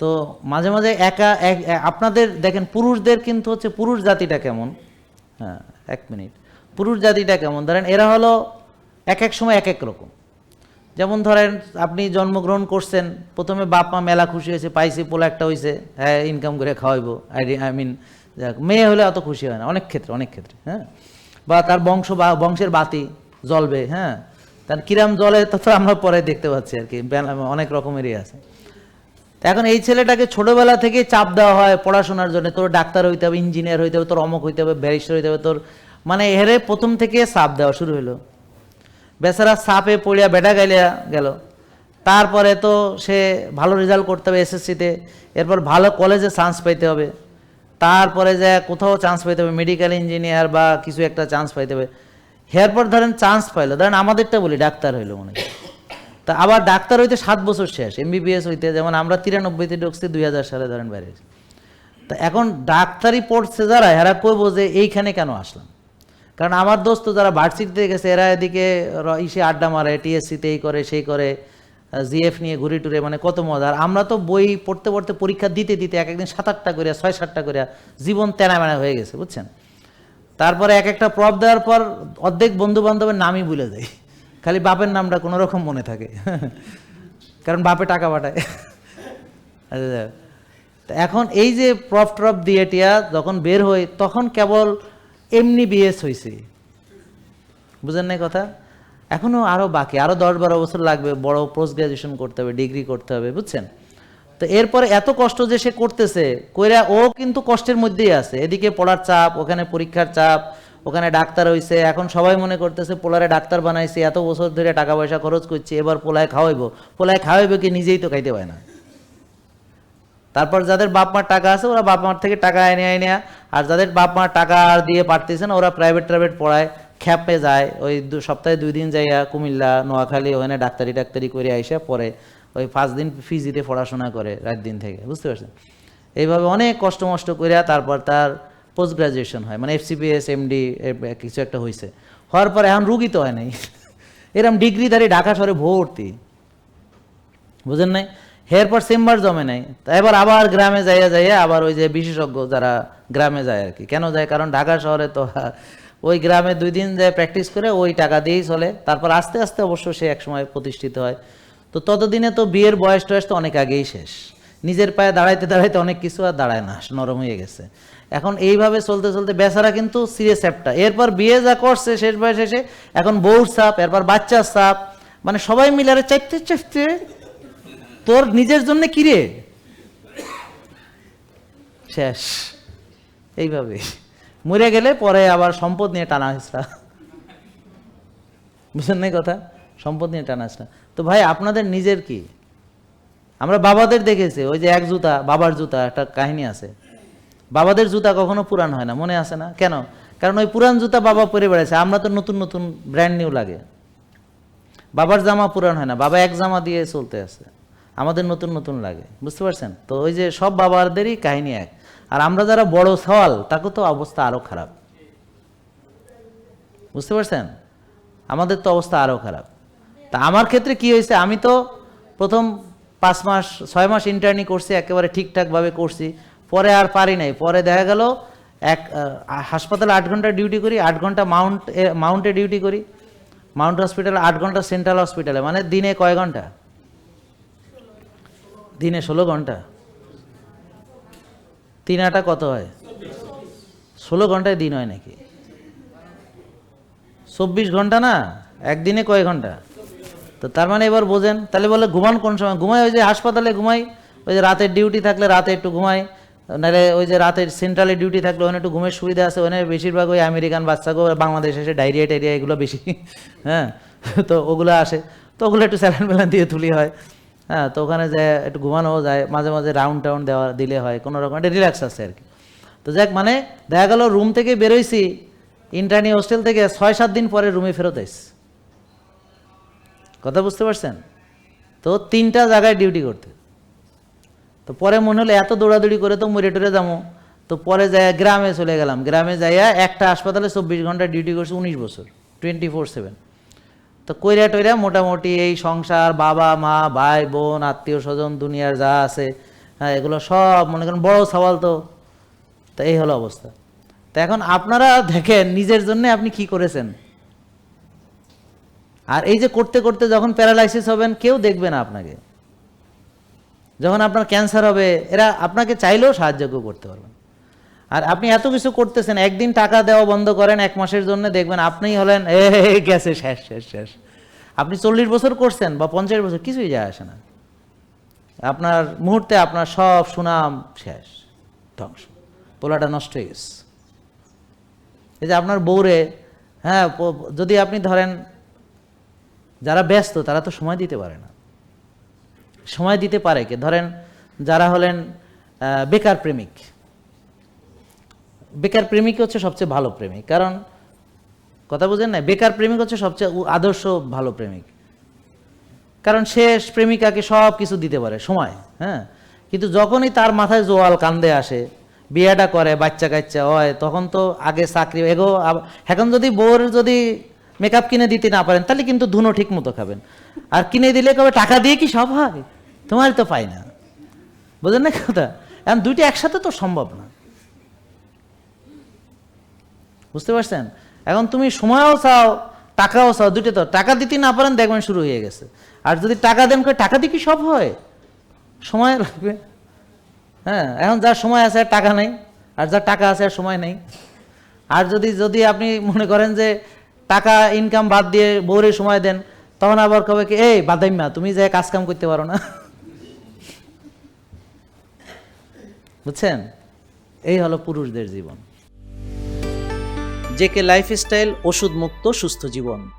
তো মাঝে মাঝে একা, এক আপনাদের, দেখেন পুরুষদের কিন্তু হচ্ছে পুরুষ জাতিটা কেমন? হ্যাঁ এক মিনিট। পুরুষ জাতিটা কেমন? ধরেন এরা হলো এক এক সময় এক এক রকম। যেমন ধরেন আপনি জন্মগ্রহণ করছেন, প্রথমে বাপ মা মেলা খুশি হয়েছে, পাইছি, পোলা একটা হয়েছে হ্যাঁ ইনকাম করে খাওয়াইবো। আই আই মিন মেয়ে হলে অত খুশি হয় না, অনেক ক্ষেত্রে অনেক ক্ষেত্রে হ্যাঁ। বা তার বংশ বা, বংশের বাতি জ্বলবে হ্যাঁ। তার কিরাম জলে তো তো আমরা পরে দেখতে পাচ্ছি আর কি অনেক রকমেরই আছে। এখন এই ছেলেটাকে ছোটবেলা থেকে চাপ দেওয়া হয় পড়াশোনার জন্য। তোর ডাক্তার হইতে হবে, ইঞ্জিনিয়ার হইতে হবে, তোর অমক হইতে হবে, ব্যারিস্টার হইতে হবে, তোর মানে হেরে প্রথম থেকে চাপ দেওয়া শুরু হলো বেচারা সাপে পড়িয়া বেটা গাইলিয়া গেল। তারপরে তো সে ভালো রেজাল্ট করতে হবে এসএসসিতে, এরপর ভালো কলেজে চান্স পাইতে হবে। তারপরে যে কোথাও চান্স পাইতে হবে মেডিকেল ইঞ্জিনিয়ার বা কিছু একটা চান্স পাইতে হবে। এরপর ধরেন চান্স পাইলো, ধরেন আমাদেরটা বলি, ডাক্তার হইল মনে হয়। তা আবার ডাক্তার হইতে সাত বছর শেষ এমবিবিএস হইতে, যেমন আমরা তিরানব্বইতে ঢুকছি দুই হাজার সালে ধরেন বাইরে তা এখন ডাক্তারি পড়ছে যারা, এরা কইব যে এইখানে কেন আসলাম? কারণ আমার দোস্ত যারা ভার্সিটিতে গেছে, এরা এদিকে ইসে আড্ডা মারে টিএসসিতে এই করে, সেই করে জিএফ নিয়ে ঘুরে টুরে মানে কত মজার আমরা তো বই পড়তে পড়তে পরীক্ষা দিতে দিতে এক একদিন সাত আটটা করে ছয় সাতটা করে জীবন তেনা মেনা হয়ে গেছে, বুঝছেন? তারপরে এক একটা প্রপ দেওয়ার পর অর্ধেক বন্ধু বান্ধবের নামই ভুলে যায় খালি বাপের নামটা কোনো রকম মনে থাকে। কারণ বাপে টাকা পাঠায়। আচ্ছা তা এখন এই যে প্রফ ট্রপ দিয়ে টিয়া যখন বের হই তখন কেবল এমনি বিএস হয়েছে বুঝেন নাই কথা? এখনও আরও বাকি আরও দশ বারো বছর লাগবে, বড় পোস্ট গ্রাজুয়েশন করতে হবে ডিগ্রি করতে হবে, বুঝছেন? তো এরপরে এত কষ্ট যে সে করতেছে, কইরা ও কিন্তু কষ্টের মধ্যেই আছে। এদিকে পড়ার চাপ, ওখানে পরীক্ষার চাপ ওখানে ডাক্তার হইছে, এখন সবাই মনে করতেছে পোলারে ডাক্তার বানাইছে, এত বছর ধরে টাকা পয়সা খরচ করছে, এবার পোলায় খাওয়াইব। পোলায় খাওয়াইবো কি নিজেই তো খাইতে পায় না। তারপর যাদের বাপ মার টাকা আছে, ওরা বাপ মার থেকে টাকা এনে এনে আর যাদের বাপ মার টাকা আর দিয়ে পারতেছে না, ওরা প্রাইভেট ট্রাইভেট পড়ায়, খ্যাপে যায়, ওই দু, সপ্তাহে দুই দিন যাইয়া কুমিল্লা, নোয়াখালী, ওখানে ডাক্তারি ডাক্তারি করে আইসা পরে ওই পাঁচ দিন ফিজিতে পড়াশোনা করে রাত দিন থেকে, বুঝতে পারছেন? এইভাবে অনেক কষ্ট মষ্ট করিয়া তারপর তার পোস্ট গ্রাজুয়েশন হয় মানে এফসিপিএস এমডি কিছু একটা হয়েছে হওয়ার পর এখন রুগী তো হয় নাই। এরম ডিগ্রিধারী ঢাকা শহরে ভর্তি। বুঝেন নাই? এরপর চেম্বার জমে নাই। এবার আবার গ্রামে যাইয়া যাইয়া আবার ওই যে বিশেষজ্ঞ যারা গ্রামে যায় আর কি। কেন যায়? কারণ ঢাকা শহরে তো ওই গ্রামে দুই দিন যায় প্র্যাকটিস করে ওই টাকা দিয়েই চলে। তারপর আস্তে আস্তে অবশ্য সে একসময় প্রতিষ্ঠিত হয়। তো ততদিনে তো বিয়ের বয়স টয়স তো অনেক আগেই শেষ। নিজের পায়ে দাঁড়াইতে দাঁড়াইতে অনেক কিছু আর দাঁড়ায় না, নরম হয়ে গেছে। এখন এইভাবে চলতে চলতে বেচারা কিন্তু সিরিয়াস অ্যাপটা এরপর বিয়ে যা করছে শেষ বয়স এসে এখন বউর সাপ, এরপর বাচ্চার সাপ মানে সবাই মিলে আরে চাইতে চাইতে, তোর নিজের জন্য কি রে? শেষ। এইভাবে। মরে গেলে পরে আবার সম্পদ নিয়ে টানা হিসরা বুঝলেন না কথা? সম্পদ নিয়ে টানা হিসরা তো ভাই, আপনাদের নিজের কি? আমরা বাবাদের দেখেছি, ওই যে এক জুতা, বাবার জুতা, একটা কাহিনী আছে। বাবাদের জুতা কখনো পুরান হয় না, মনে আছে না? কেন? কারণ ওই পুরান জুতা বাবা পরে বেড়াচ্ছে আমরা তো নতুন নতুন ব্র্যান্ড নিউ লাগে। বাবার জামা পুরান হয় না, বাবা এক জামা দিয়ে চলতে আছে। আমাদের নতুন নতুন লাগে, বুঝতে পারছেন? তো ওই যে সব বাবাদেরই কাহিনী এক। আর আমরা যারা বড় সওয়াল, তাকে তো অবস্থা আরও খারাপ। বুঝতে পারছেন? আমাদের তো অবস্থা আরও খারাপ। তা আমার ক্ষেত্রে কি হয়েছে, আমি তো প্রথম পাঁচ মাস, ছয় মাস ইন্টার্নি করছি, একেবারে ঠিকঠাকভাবে করছি। পরে আর পারি নাই। পরে দেখা গেল এক হাসপাতালে আট ঘণ্টা ডিউটি করি, আট ঘণ্টা মাউন্ট মাউন্টে ডিউটি করি। মাউন্ট হসপিটালে আট ঘণ্টা, সেন্ট্রাল হসপিটালে। মানে দিনে কয় ঘণ্টা? দিনে ষোলো ঘণ্টা। তিন আটা কত হয়? ষোলো ঘন্টায় দিন হয় নাকি? চব্বিশ ঘণ্টা না? একদিনে কয় ঘণ্টা? তো তার মানে এবার বোঝেন, তাহলে বলে ঘুমান কোন সময়? ঘুমাই ওই যে হাসপাতালে ঘুমাই, ওই যে রাতের ডিউটি থাকলে রাতে একটু ঘুমাই নাহলে ওই যে রাতের সেন্ট্রালে ডিউটি থাকলে ওখানে একটু ঘুমের সুবিধা আছে, ওখানে বেশিরভাগ ওই আমেরিকান বাচ্চাকেও বাংলাদেশ এসে ডায়রিয়া টাইরিয়া এগুলো বেশি হ্যাঁ তো ওগুলো আসে, তো ওগুলো একটু স্যালান মেলান দিয়ে তুলি হয় হ্যাঁ তো ওখানে যে একটু ঘুমানো যায়, মাঝে মাঝে রাউন্ড টাউন্ড দেওয়া, দিলে হয়, কোনো রকম একটা রিল্যাক্স আছে আর কি। তো যাক মানে দেখা গেল রুম থেকে বেরোইছি ইন্টারনি হোস্টেল থেকে ছয় সাত দিন পরে রুমে ফেরত আইস কথা বুঝতে পারছেন? তো তিনটা জায়গায় ডিউটি করতে। তো পরে মনে হলো এত দৌড়াদৌড়ি করে তো মরে টরে যাব। তো পরে যাই গ্রামে চলে গেলাম। গ্রামে যাইয়া একটা হাসপাতালে চব্বিশ ঘণ্টা ডিউটি করছে উনিশ বছর, টোয়েন্টি ফোর সেভেন। তো কইরা টইরা মোটামুটি এই সংসার, বাবা, মা, ভাই, বোন, আত্মীয় স্বজন, দুনিয়ার যা আছে হ্যাঁ এগুলো সব মনে করেন বড় সওয়াল তো। তো এই হলো অবস্থা। তো এখন আপনারা দেখেন নিজের জন্য আপনি কি করেছেন। আর এই যে করতে করতে যখন প্যারালাইসিস হবেন, কেউ দেখবে না আপনাকে। যখন আপনার ক্যান্সার হবে, এরা আপনাকে চাইলেও সাহায্য করতে পারবেন। আর আপনি এত কিছু করতেছেন, একদিন টাকা দেওয়া বন্ধ করেন, এক মাসের জন্য দেখবেন আপনিই হলেন এ গেছে, শেষ শেষ শেষ। আপনি চল্লিশ বছর করছেন বা পঞ্চাশ বছর, কিছুই যায় আসে না। আপনার মুহূর্তে আপনার সব সুনাম শেষ, ধ্বংস। পোলাটা নষ্ট হয়ে গেছে। এই যে আপনার বউরে হ্যাঁ যদি আপনি ধরেন, যারা ব্যস্ত, তারা তো সময় দিতে পারে না। সময় দিতে পারে কে? ধরেন যারা হলেন বেকার প্রেমিক। বেকার প্রেমিক হচ্ছে সবচেয়ে ভালো প্রেমিক। কারণ কথা বুঝেন না বেকার প্রেমিক হচ্ছে সবচেয়ে আদর্শ ভালো প্রেমিক। কারণ সে প্রেমিকাকে সব কিছু দিতে পারে, সময় হ্যাঁ? কিন্তু যখনই তার মাথায় জোয়াল কান্দে আসে, বিয়েটা করে, বাচ্চা কাচ্চা হয়, তখন তো আগে চাকরি, এগো এখন যদি বউর যদি মেকআপ কিনে দিতে না পারেন, তাহলে কিন্তু ধুনো ঠিক মতো খাবেন। আর কিনে দিলে কবে টাকা দিয়ে কি সব হয়? তোমার তো পাই না। বুঝলেন না কথা? এখন দুইটা একসাথে তো সম্ভব না। বুঝতে পারছেন? এখন তুমি সময়ও চাও, টাকাও চাও দুটো তো। টাকা দিতে না পারেন দেখবেন শুরু হয়ে গেছে। আর যদি টাকা দেন টাকা দিয়ে কি সব হয়? সময় লাগবে। হ্যাঁ এখন যার সময় আছে আর টাকা নেই, আর যার টাকা আছে আর সময় নেই। আর যদি যদি আপনি মনে করেন যে টাকা ইনকাম বাদ দিয়ে বউরে সময় দেন, তখন আবার কবে কি, এই বাদাইম্মা, তুমি যে কাজ কাম করতে পারো না। বুঝছেন? এই হলো পুরুষদের জীবন। জেকে লাইফস্টাইল ওষুধ মুক্ত সুস্থ জীবন।